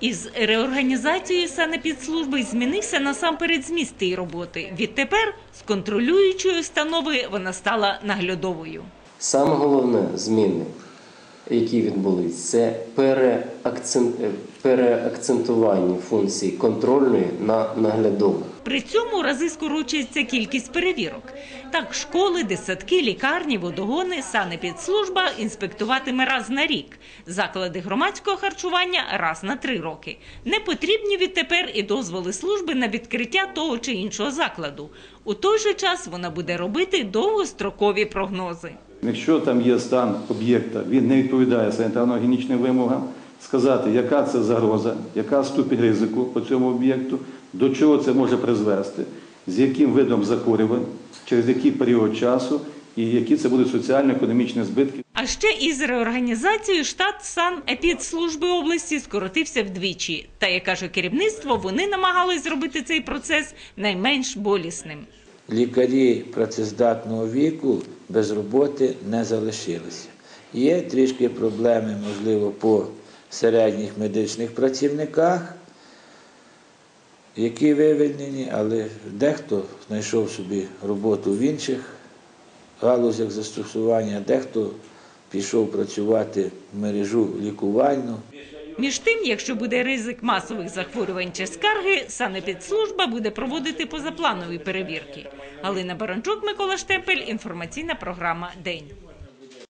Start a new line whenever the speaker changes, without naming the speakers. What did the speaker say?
Із реорганізацією санепідслужби змінився насамперед зміст її роботи. Відтепер з контролюючої установи вона стала наглядовою.
Саме головне зміни, які відбулись, це переакцент, е, переакцентування функцій контрольної на наглядову.
При цьому рази скорочується кількість перевірок. Так, школи, дитсадки, лікарні, водогони, санепідслужба інспектуватиме раз на рік. Заклади громадського харчування раз на три роки. Не потрібні відтепер і дозволи служби на відкриття того чи іншого закладу. У той же час вона буде робити довгострокові прогнози.
Якщо там є стан об'єкта, він не відповідає санітарно-гігієнічним вимогам, сказати, яка це загроза, яка ступінь ризику по цьому об'єкту, до чого це може призвести, з яким видом захворювань, через який період часу і які це будуть соціально-економічні збитки.
А ще із реорганізацією штат санепідслужби області скоротився вдвічі. Та, як каже керівництво, вони намагались зробити цей процес найменш болісним.
Лікарі працездатного віку без роботи не залишилися. Є трішки проблеми, можливо, по середніх медичних працівниках, які вивільнені, але дехто знайшов собі роботу в інших галузях застосування, дехто пішов працювати в мережу лікувальну.
Між тим, якщо буде ризик масових захворювань чи скарги, санепідслужба буде проводити позапланові перевірки. Галина Баранчук, Микола Штепель, інформаційна програма День.